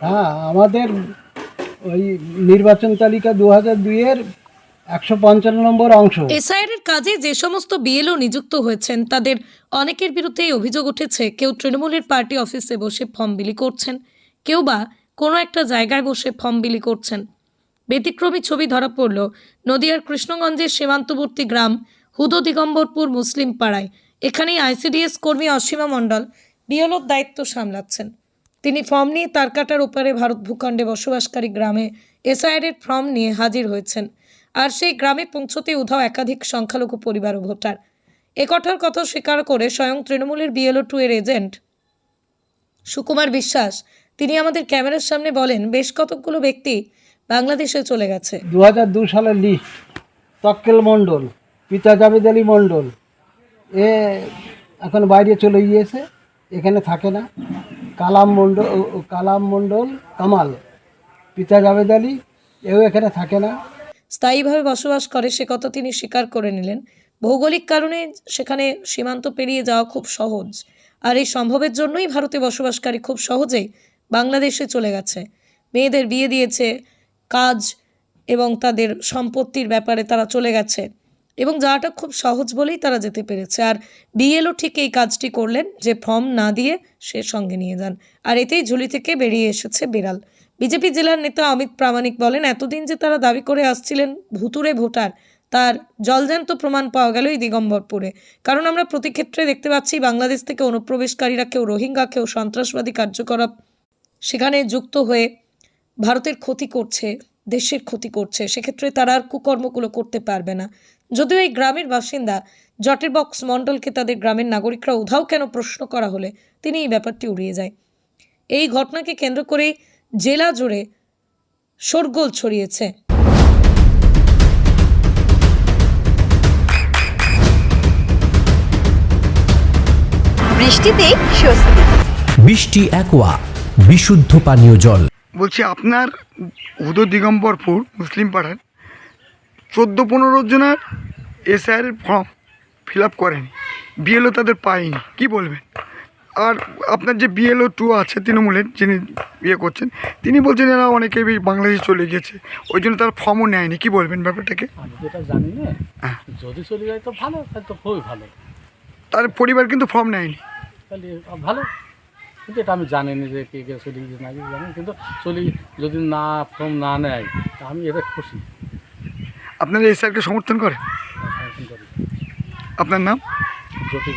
হ্যাঁ আমাদের ওই নির্বাচন তালিকা দু হাজার দুইয়ের একশো পঞ্চান্ন নম্বর অংশ। এসআইআর এর কাজে যে সমস্ত বিএলও নিযুক্ত হয়েছেন, তাদের অনেকের বিরুদ্ধে অভিযোগ উঠেছে, কেউ তৃণমূলের পার্টি অফিসে বসে ফর্ম বিলি করছেন, কেউ বা কোনো একটা জায়গায় বসে ফর্ম বিলি করছেন। ব্যতিক্রমী ছবি ধরা পড়ল নদিয়ার কৃষ্ণগঞ্জের সীমান্তবর্তী গ্রাম হুদো দিগম্বরপুর মুসলিম পাড়ায়। এখানেই আইসিডিএস কর্মী অসীমা মণ্ডল বিএলওর দায়িত্ব সামলাচ্ছেন। তিনি ফর্ম নিয়ে তারকাটার ওপারে ভারত ভূখণ্ডে বসবাসকারী গ্রামে এসআইআর এর ফর্ম নিয়ে হাজির হয়েছেন। আর সেই গ্রামে পৌঁছতে উধাও একাধিক সংখ্যালঘু পরিবার ও ভোটার। একথার কথা স্বীকার করে স্বয়ং তৃণমূলের বিএলও টু এর এজেন্ট সুকুমার বিশ্বাস। তিনি আমাদের ক্যামেরার সামনে বলেন, বেশ কতকগুলো ব্যক্তি বাংলাদেশে চলে গেছে। দু হাজার দু সালের লিস্ট, তক্কেল মণ্ডল, পিতা জাবেদ আলী মণ্ডল, এ এখন বাইরে চলে গিয়েছে, এখানে থাকে না। কালাম মণ্ডল কালাম মণ্ডল, কামাল। পিতা জাবেদ আলী, এও এখানে থাকে না। স্থায়ীভাবে বসবাস করে, সে কথা তিনি স্বীকার করে নিলেন। ভৌগোলিক কারণে সেখানে সীমান্ত পেরিয়ে যাওয়া খুব সহজ। আর এই সম্ভবের জন্যই ভারতে বসবাসকারী খুব সহজেই বাংলাদেশে চলে গেছে। মেয়েদের বিয়ে দিয়েছে, কাজ এবং তাদের সম্পত্তির ব্যাপারে তারা চলে গেছে। এবং যাওয়াটা খুব সহজ বলেই তারা যেতে পেরেছে। আর বিএলও ঠিক এই কাজটি করলেন যে ফর্ম না দিয়ে সে সঙ্গে নিয়ে যান। আর এতেই ঝুলি থেকে বেরিয়ে এসেছে বিড়াল। বিজেপি জেলার নেতা অমিত প্রামাণিক বলেন, এতদিন যে তারা দাবি করে আসছিলেন ভুতুরে ভোটার, তার জলজ্যান্ত প্রমাণ পাওয়া গেল এই দিগম্বরপুরে। কারণ আমরা প্রতি ক্ষেত্রে দেখতে পাচ্ছি বাংলাদেশ থেকে অনুপ্রবেশকারীরা কেউ রোহিঙ্গা, কেউ সন্ত্রাসবাদী কার্যকলাপ সেখানে যুক্ত হয়ে ভারতের ক্ষতি করছে। দেশের ক্ষতি করছে সেক্ষেত্রে তারা আর কুকর্মগুলো করতে পারবে না। যদিও এই গ্রামের বাসিন্দা জটের বক্স মণ্ডলকে তাদের গ্রামের নাগরিকরা উধাও কেন প্রশ্ন করা হলে তিনি এই ব্যাপারটি উড়িয়ে যায়। এই ঘটনাকে কেন্দ্র করেই জেলা জুড়ে শোরগোল ছড়িয়েছে। বৃষ্টিতে স্বস্তি। বৃষ্টি অ্যাকোয়া বিশুদ্ধ পানীয় জল। বলছি আপনার উদো দিগম্বরপুর মুসলিম পাড়ার চোদ্দ পনেরো জনের এসআইয়ের ফর্ম ফিল আপ করেনি। বিএলও তাদের পায়নি কি বলবেন? আর আপনার যে বিএলও টু আছে তৃণমূলের যিনি ইয়ে করছেন তিনি বলছেন এরা অনেকেই বাংলাদেশে চলে গিয়েছে ওই জন্য তার ফর্মও নেয়নি কি বলবেন ব্যাপারটাকে? যেটা জানি না। হ্যাঁ। যদি চলে যায় তো ভালো তাহলে তো খুবই ভালো। তার পরিবার কিন্তু ফর্ম নেয়নি। তাহলে ভালো। কিন্তু এটা আমি জানি না যে কে কে চলে গেছে না কিছু জানি কিন্তু চলি যদি না ফর্ম না নেয় তা আমি এটা খুশি। আপনারা স্যারকে সমর্থন করে সমর্থন করি। আপনার নাম? জ্যোতিষ